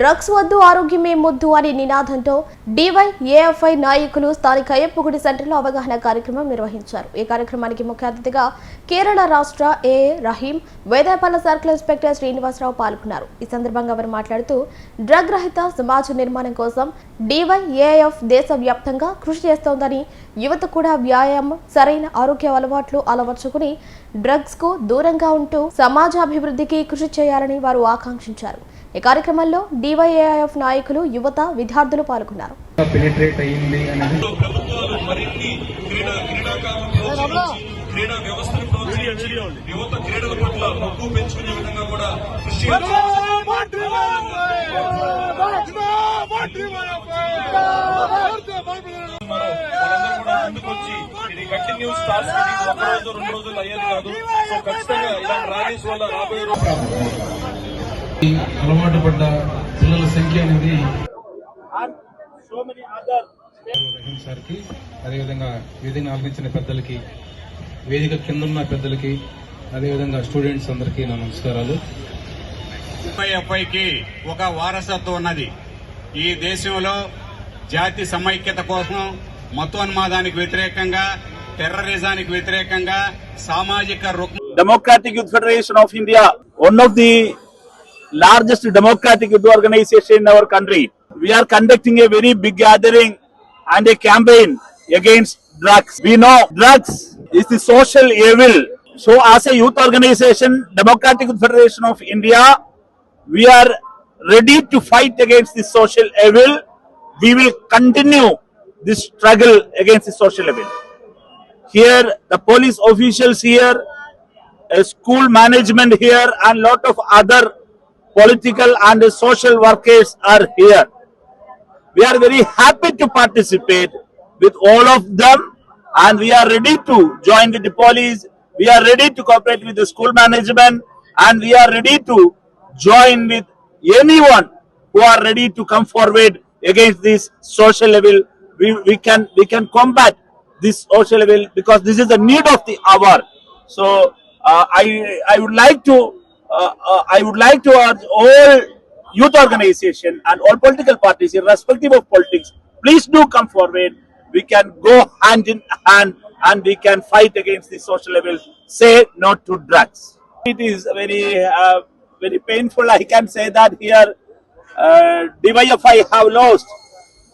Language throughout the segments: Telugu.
డ్రగ్స్ వద్దు ఆరోగ్యమే ముద్దు అనే నినాదంతో డివైఏఎఫ్ఐ నాయకులు స్థానిక అయ్యప్పగుడి సెంటర్లో అవగాహన కార్యక్రమం నిర్వహించారు. ఈ కార్యక్రమానికి ముఖ్య అతిథిగా కేరళ రాష్ట్ర A. Rahim Vedayapala circle inspector Srinivasarao పాల్గొన్నారు. ఈ సందర్భంగా వారు మాట్లాడుతూ డ్రగ్ రహిత సమాజ నిర్మాణం కోసం డివైఏఎఫ్ దేశవ్యాప్తంగా కృషి చేస్తోందని యువత కూడా వ్యాయామం సరైన ఆరోగ్య అలవాట్లు అలవర్చుకుని డ్రగ్స్కు దూరంగా ఉంటూ సమాజాభివృద్ధికి కృషి చేయాలని వారు ఆకాంక్షించారు. ఈ కార్యక్రమంలో డివైఏఎఫ్ నాయకులు యువత విద్యార్థులు పాల్గొన్నారు. పెనిట్రేట్ అయ్యింది అనేది. ప్రభుత్వాలు మరిన్ని క్రీడా క్రీడాకారులను ప్రోత్సహించి క్రీడా వ్యవస్థను ప్రోత్సహించి యువత క్రీడల పట్ల మక్కువ పెంచుకునే విధంగా కూడా కృషి చేయాలి. వాళ్ళందరూ కూడా ముందుకొచ్చి ఇది కంటిన్యూస్ టాస్క్ ఇది ఒక రోజు రెండు రోజులు అయ్యేది కాదు. సో ఖచ్చితంగా ఇలాంటి ర్యాలీస్ వల్ల రాబోయే రోజు అలవాటు పడ్డ పిల్లల సంఖ్య అనేది రహీం సార్కి అదేవిధంగా వేదిక ఆలకించిన పెద్దలకి వేదిక కింద ఉన్న పెద్దలకి అదేవిధంగా స్టూడెంట్స్ అందరికీ నా నమస్కారాలు. ఎఫ్ఐకి ఒక వారసత్వం ఉన్నది. ఈ దేశంలో జాతి సమైక్యత కోసం మతోన్మాదానికి వ్యతిరేకంగా టెర్రరిజానికి వ్యతిరేకంగా సామాజిక Democratic Youth Federation of India, one of the largest democratic youth organization in our country. We are conducting a very big gathering and a campaign against drugs. We know drugs is the social evil. So as a youth organization, Democratic Federation of India, we are ready to fight against this social evil. We will continue this struggle against the social evil. Here, the police officials here, school management here and lot of other political and social workers are here. We are very happy to participate with all of them and we are ready to join with the police. We are ready to cooperate with the school management and we are ready to join with anyone who are ready to come forward against this social evil. We, we can we can combat this social evil because this is the need of the hour. So uh, I I would like to I would like to urge all youth organization and all political parties, irrespective of politics, please do come forward. We can go hand in hand and we can fight against the social evil. Say no to drugs. It is very uh, very painful. I can say that here uh, DYFI have lost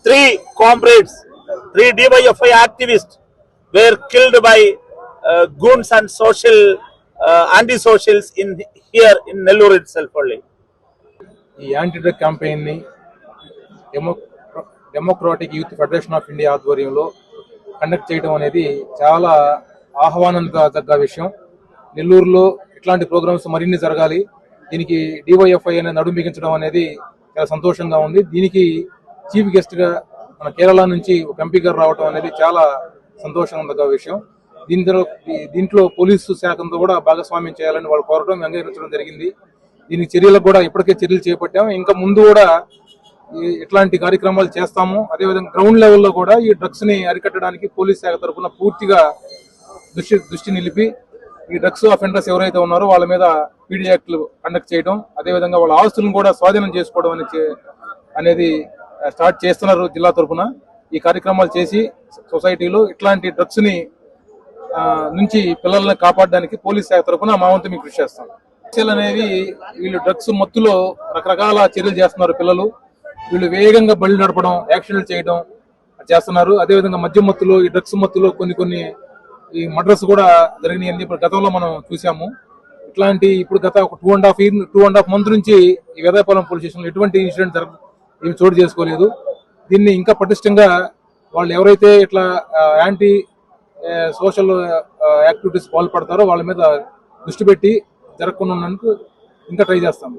three comrades, three DYFI activists were killed by uh, goons and social anti socials in here in Nellore itself only ఈ anti drug campaign demo democratic youth federation of India ఆధ్వర్యంలో కండక్ట్ చేయడం అనేది చాలా ఆహ్వానందగ్గ విషయం. నెల్లూరులో ఇట్లాంటి ప్రోగ్రామ్స్ మరిన్ని జరగాలి. దీనికి డివైఎఫ్ఐ అనేది నడుంబిగించడం అనేది చాలా సంతోషంగా ఉంది. దీనికి చీఫ్ గెస్ట్గా మన కేరళ నుంచి ఒక ఎంపీ గారు రావడం అనేది చాలా సంతోషంగా విషయం. దీంట్లో దీంట్లో పోలీసు శాఖంతో కూడా భాగస్వామ్యం చేయాలని వాళ్ళు కోరడం అంగీకరించడం జరిగింది. దీనికి చర్యలకు కూడా ఇప్పటికే చర్యలు చేపట్టాము. ఇంకా ముందు కూడా ఇట్లాంటి కార్యక్రమాలు చేస్తాము. అదేవిధంగా గ్రౌండ్ లెవెల్లో కూడా ఈ డ్రగ్స్ని అరికట్టడానికి పోలీస్ శాఖ తరఫున పూర్తిగా దృష్టి దృష్టి నిలిపి ఈ డ్రగ్స్ అఫెండర్స్ ఎవరైతే ఉన్నారో వాళ్ళ మీద పీడీ యాక్ట్లు కండక్ట్ చేయడం అదేవిధంగా వాళ్ళ ఆస్తులను కూడా స్వాధీనం చేసుకోవడం అనేది అనేది స్టార్ట్ చేస్తున్నారు జిల్లా తరఫున ఈ కార్యక్రమాలు చేసి సొసైటీలో ఇట్లాంటి డ్రగ్స్ని నుంచి పిల్లల్ని కాపాడడానికి పోలీస్ శాఖ తరఫున మా వంతు మీకు కృషి చేస్తాం. చర్యలు అనేవి వీళ్ళు డ్రగ్స్ మత్తులో రకరకాల చర్యలు చేస్తున్నారు పిల్లలు. వీళ్ళు వేగంగా బళ్ళు నడపడం యాక్సిడెంట్ చేయడం చేస్తున్నారు. అదేవిధంగా మద్యం మత్తులో ఈ డ్రగ్స్ మత్తులో కొన్ని కొన్ని ఈ మర్డర్స్ కూడా జరిగినాయి అని చెప్పి గతంలో మనం చూసాము ఇట్లాంటి ఇప్పుడు గత ఒక two and half year two and half month నుంచి ఈ వేదాయపాలెం పోలీస్ స్టేషన్ ఎటువంటి ఇన్సిడెంట్ జరగ ఏమి చోటు చేసుకోలేదు. దీన్ని ఇంకా పటిష్టంగా వాళ్ళు ఎవరైతే ఇట్లా యాంటీ సోషల్ యాక్టివిటీస్ పాల్పడతారో వాళ్ళ మీద దృష్టి పెట్టి జరగకుండా ఉన్నందుకు ఇంకా ట్రై చేస్తాం